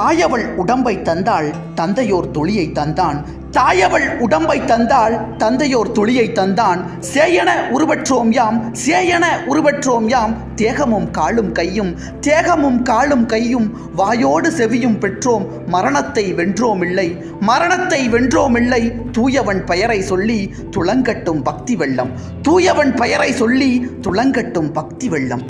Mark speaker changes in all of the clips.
Speaker 1: தாயவள் உடம்பை தந்தாள் தந்தையோர் துளியை தந்தான். தாயவள் உடம்பை தந்தாள் தந்தையோர் துளியை தந்தான். சேயன உருவற்றோம் யாம் சேயன உருவற்றோம் யாம். தேகமும் காலும் கையும் தேகமும் காலும் கையும். வாயோடு செவியும் பெற்றோம் மரணத்தை வென்றோம் இல்லை மரணத்தை வென்றோம் இல்லை தூயவன் பெயரை சொல்லி துளங்கட்டும் பக்தி வெள்ளம். தூயவன் பெயரை சொல்லி துளங்கட்டும் பக்தி வெள்ளம்.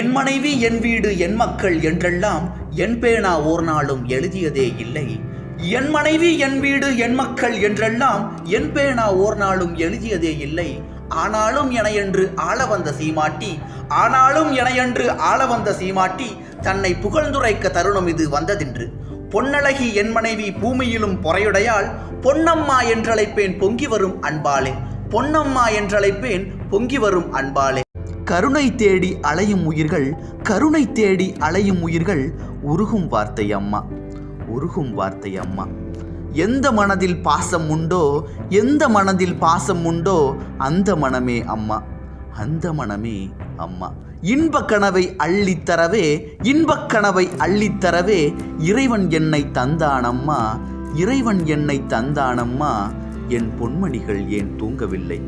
Speaker 1: என் மனைவி என் வீடு என் மக்கள் என்றெல்லாம் என் பேனா ஓர் நாளும் எழுதியதே இல்லை. என் மனைவி என் வீடு என் மக்கள் என்றெல்லாம் என் பேனா ஓர் நாளும் எழுதியதே இல்லை. ஆனாலும் என என்று ஆள வந்த சீமாட்டி ஆனாலும் என என்று ஆள வந்த சீமாட்டி தன்னை புகழ்ந்துரைக்க தருணம் இது வந்ததென்று. பொன்னழகி என் மனைவி பூமியிலும் பொறையுடையாள் பொன்னம்மா என்றழைப்பேன் பொங்கி வரும் அன்பாளே பொன்னம்மா என்றழைப்பேன் பொங்கி வரும் அன்பாளே கருணை தேடி அலையும் உயிர்கள் கருணை தேடி அலையும் உயிர்கள் உருகும் வார்த்தை அம்மா உருகும் வார்த்தை அம்மா. எந்த மனதில் பாசம் உண்டோ எந்த மனதில் பாசம் உண்டோ அந்த மனமே அம்மா அந்த மனமே அம்மா. இன்பக் கனவை அள்ளித்தரவே இன்பக் கனவை அள்ளித்தரவே இறைவன் என்னை தந்தானம்மா இறைவன் என்னை தந்தானம்மா என் பொன்மணிகள் ஏன் தூங்கவில்லை?